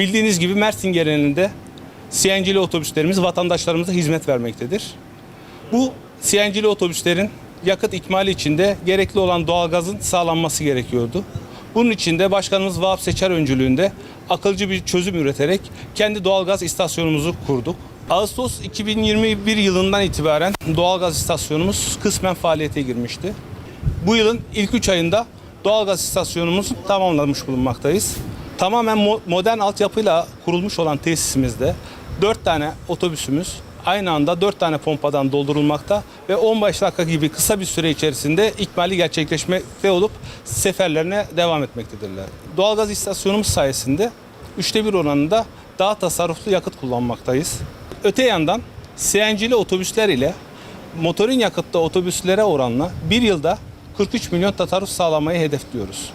Bildiğiniz gibi Mersin genelinde CNG'li otobüslerimiz vatandaşlarımıza hizmet vermektedir. Bu CNG'li otobüslerin yakıt ikmali içinde gerekli olan doğalgazın sağlanması gerekiyordu. Bunun için de Başkanımız Vahap Seçer öncülüğünde akılcı bir çözüm üreterek kendi doğalgaz istasyonumuzu kurduk. Ağustos 2021 yılından itibaren doğalgaz istasyonumuz kısmen faaliyete girmişti. Bu yılın ilk 3 ayında doğalgaz istasyonumuzu tamamlamış bulunmaktayız. Tamamen mo- modern altyapıyla kurulmuş olan tesisimizde 4 tane otobüsümüz aynı anda 4 tane pompadan doldurulmakta ve 15 dakika gibi kısa bir süre içerisinde ikmali gerçekleşmekte olup seferlerine devam etmektedirler. Doğalgaz istasyonumuz sayesinde üçte bir oranında daha tasarruflu yakıt kullanmaktayız. Öte yandan CNG'li otobüsler ile motorin yakıtlı otobüslere oranla bir yılda 43 milyon tasarruf sağlamayı hedefliyoruz.